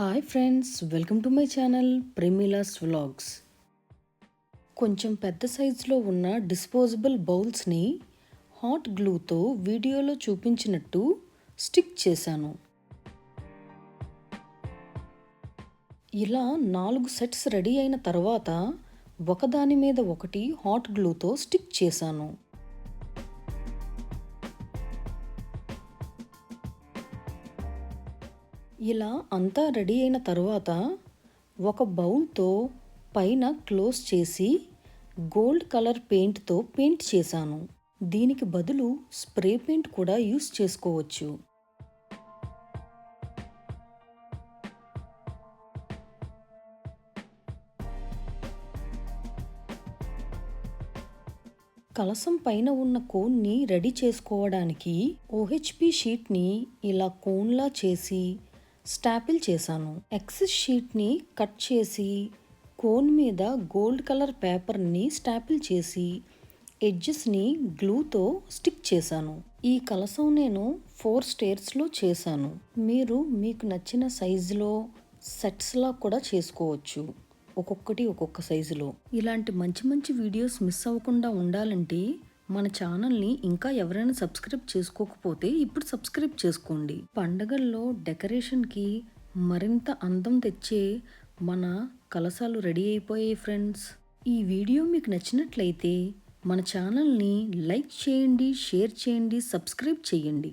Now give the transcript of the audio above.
Hi friends welcome to my channel Premila's vlogs కొంచెం పెద్ద సైజులో ఉన్న డిస్పోజబుల్ బౌల్స్ని హాట్ గ్లూతో వీడియోలో చూపించినట్టు స్టిక్ చేశాను. ఇలా నాలుగు సెట్స్ రెడీ అయిన తర్వాత ఒకదాని మీద ఒకటి హాట్ గ్లూతో స్టిక్ చేశాను. ఇలా అంతా రెడీ అయిన తర్వాత ఒక బౌల్తో పైన క్లోజ్ చేసి గోల్డ్ కలర్ పెయింట్తో పెయింట్ చేశాను. దీనికి బదులు స్ప్రే పెయింట్ కూడా యూస్ చేసుకోవచ్చు. కలసం పైన ఉన్న కోన్ని రెడీ చేసుకోవడానికి ఓహెచ్పి షీట్ని ఇలా కోన్లా చేసి స్టాపిల్ చేశాను. ఎక్సెస్ షీట్ని కట్ చేసి కోన్ మీద గోల్డ్ కలర్ పేపర్ని స్టాపిల్ చేసి ఎడ్జెస్ని గ్లూతో స్టిక్ చేశాను. ఈ కలసం నేను ఫోర్ స్టేర్స్లో చేశాను. మీరు మీకు నచ్చిన సైజులో సెట్స్లా కూడా చేసుకోవచ్చు. ఒక్కొక్కటి ఒక్కొక్క సైజులో. ఇలాంటి మంచి మంచి వీడియోస్ మిస్ అవ్వకుండా ఉండాలంటే మన ఛానల్ని ఇంకా ఎవరైనా సబ్స్క్రైబ్ చేసుకోకపోతే ఇప్పుడు సబ్స్క్రైబ్ చేసుకోండి. పండగల్లో డెకరేషన్కి మరింత అందం తెచ్చే మన కలసాలు రెడీ అయిపోయాయి ఫ్రెండ్స్. ఈ వీడియో మీకు నచ్చినట్లయితే మన ఛానల్ని లైక్ చేయండి షేర్ చేయండి సబ్స్క్రైబ్ చేయండి.